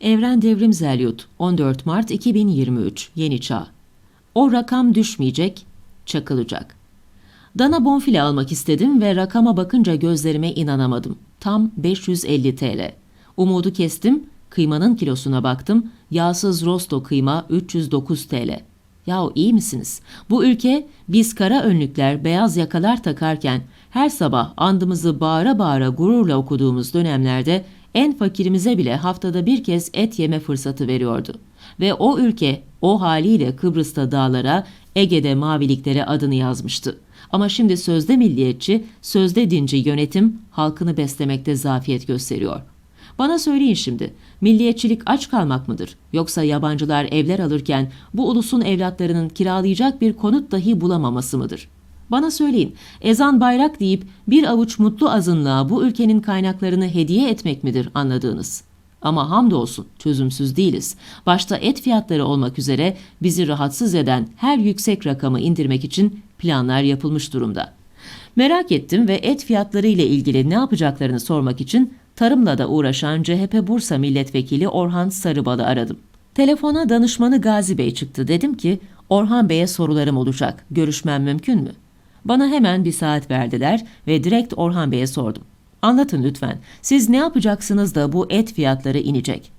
Evren Devrim Zelyut 14 Mart 2023 Yeni Çağ O rakam düşmeyecek, çakılacak. Dana bonfile almak istedim ve rakama bakınca gözlerime inanamadım. Tam 550 TL. Umudu kestim, kıymanın kilosuna baktım. Yağsız rosto kıyma 309 TL. Yahu iyi misiniz? Bu ülke biz kara önlükler, beyaz yakalar takarken her sabah andımızı bağıra bağıra gururla okuduğumuz dönemlerde en fakirimize bile haftada bir kez et yeme fırsatı veriyordu. Ve o ülke o haliyle Kıbrıs'ta dağlara, Ege'de maviliklere adını yazmıştı. Ama şimdi sözde milliyetçi, sözde dinci yönetim halkını beslemekte zafiyet gösteriyor. Bana söyleyin şimdi, milliyetçilik aç kalmak mıdır? Yoksa yabancılar evler alırken bu ulusun evlatlarının kiralayacak bir konut dahi bulamaması mıdır? Bana söyleyin, ezan bayrak deyip bir avuç mutlu azınlığa bu ülkenin kaynaklarını hediye etmek midir anladığınız? Ama hamdolsun çözümsüz değiliz. Başta et fiyatları olmak üzere bizi rahatsız eden her yüksek rakamı indirmek için planlar yapılmış durumda. Merak ettim ve et fiyatları ile ilgili ne yapacaklarını sormak için tarımla da uğraşan CHP Bursa Milletvekili Orhan Sarıbal'ı aradım. Telefona danışmanı Gazi Bey çıktı. Dedim ki Orhan Bey'e sorularım olacak. Görüşmem mümkün mü? Bana hemen bir saat verdiler ve direkt Orhan Bey'e sordum. Anlatın lütfen. Siz ne yapacaksınız da bu et fiyatları inecek?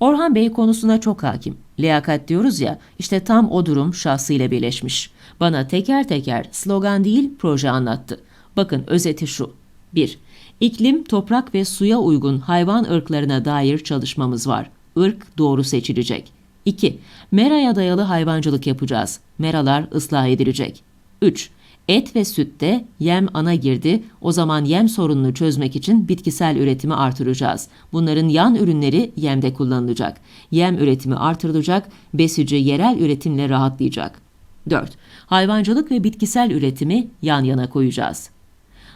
Orhan Bey konusuna çok hakim. Liyakat diyoruz ya, işte tam o durum şahsıyla birleşmiş. Bana teker teker slogan değil proje anlattı. Bakın özeti şu. 1. İklim, toprak ve suya uygun hayvan ırklarına dair çalışmamız var. Irk doğru seçilecek. 2. Meraya dayalı hayvancılık yapacağız. Meralar ıslah edilecek. 3. Et ve sütte yem ana girdi. O zaman yem sorununu çözmek için bitkisel üretimi artıracağız. Bunların yan ürünleri yemde kullanılacak. Yem üretimi artırılacak, besici yerel üretimle rahatlayacak. 4. Hayvancılık ve bitkisel üretimi yan yana koyacağız.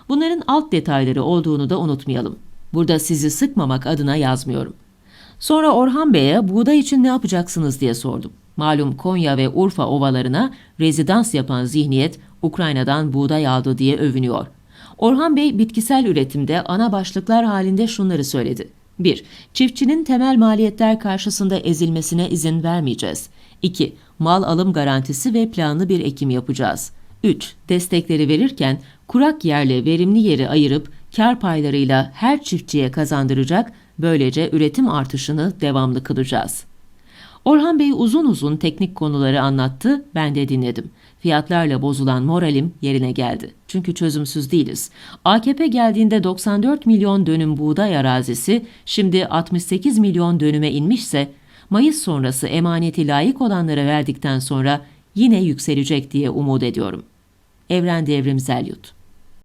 Bunların alt detayları olduğunu da unutmayalım. Burada sizi sıkmamak adına yazmıyorum. Sonra Orhan Bey'e buğday için ne yapacaksınız diye sordum. Malum Konya ve Urfa ovalarına rezidans yapan zihniyet Ukrayna'dan buğday aldı diye övünüyor. Orhan Bey bitkisel üretimde ana başlıklar halinde şunları söyledi. 1. Çiftçinin temel maliyetler karşısında ezilmesine izin vermeyeceğiz. 2. Mal alım garantisi ve planlı bir ekim yapacağız. 3. Destekleri verirken kurak yerle verimli yeri ayırıp kar paylarıyla her çiftçiye kazandıracak, böylece üretim artışını devamlı kılacağız. Orhan Bey uzun uzun teknik konuları anlattı, ben de dinledim. Fiyatlarla bozulan moralim yerine geldi. Çünkü çözümsüz değiliz. AKP geldiğinde 94 milyon dönüm buğday arazisi şimdi 68 milyon dönüme inmişse Mayıs sonrası emaneti layık olanlara verdikten sonra yine yükselecek diye umut ediyorum. Evren Devrim Zelyut